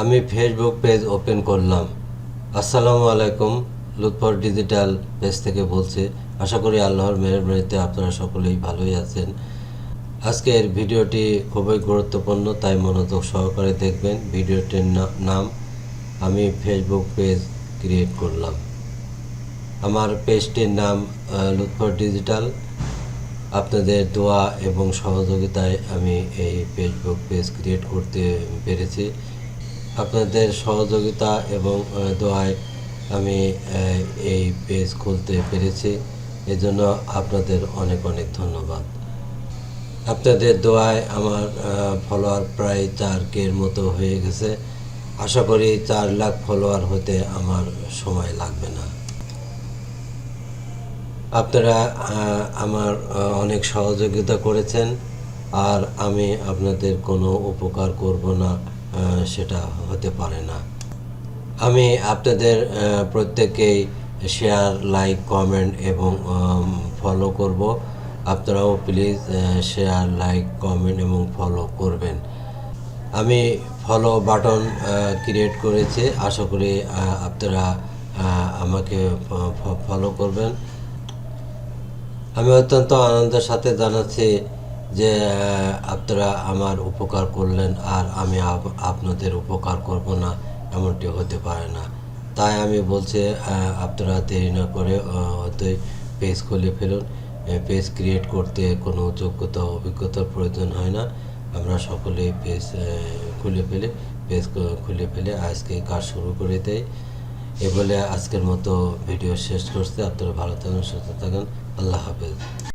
আমি Facebook page open করলাম। আসসালামু আলাইকুম, লুৎফর ডিজিটাল পেজ থেকে বলছি, আশা করি আল্লাহর মেহরবানিতে আপনারা সকলেই ভালোই আছেন। আজকের ভিডিওটি খুবই গুরুত্বপূর্ণ, তাই মনোযোগ সহকারে দেখবেন ভিডিওটির নাম আমি ফেসবুক পেজ ক্রিয়েট করলাম। আমার পেজটির নাম লুৎফর ডিজিটাল আপনাদের দোয়া এবং সহযোগিতায় আমি এই ফেসবুক পেজ ক্রিয়েট করতে পেরেছি। আপনাদের সহযোগিতা এবং দোয়ায় আমি এই পেজ খুলতে পেরেছি। এজন্য আপনাদের অনেক অনেক ধন্যবাদ। আপনাদের দোয়ায় আমার ফলোয়ার প্রায় চার কের মতো হয়ে গেছে। আশা করি চার লাখ ফলোয়ার হতে আমার সময় লাগবে না। আপনারা আমার অনেক সহযোগিতা করেছেন। আর আমি আপনাদের কোনো উপকার করব না। সেটা হতে পারে না। আমি আপনাদের প্রত্যেকেই শেয়ার লাইক কমেন্ট এবং ফলো করব। আপনারাও প্লিজ শেয়ার লাইক কমেন্ট এবং ফলো করবেন। আমি ফলো বাটন ক্রিয়েট করেছি। আশা করি আপনারা আমাকে ফলো করবেন। আমি অত্যন্ত আনন্দের সাথে জানাচ্ছি যে আপনারা আমার উপকার করলেন আর আমি আপ- আপনাদের উপকার করব না, এমনটি হতে পারে না। তাই আমি বলছি আপনারা দেরি না করে অতই পেজ খুলে ফেলুন। পেজ ক্রিয়েট করতে কোনো যোগ্যতা অভিজ্ঞতার প্রয়োজন হয় না। আমরা সকলেই পেজ খুলে ফেলে। পেজ খুলে ফেলে আজকে কাজ শুরু করে দেয় এ বলে আজকের মতো ভিডিও শেষ করতে আপনারা ভালো থাকুন, সুস্থ থাকুন। আল্লাহ হাফেজ।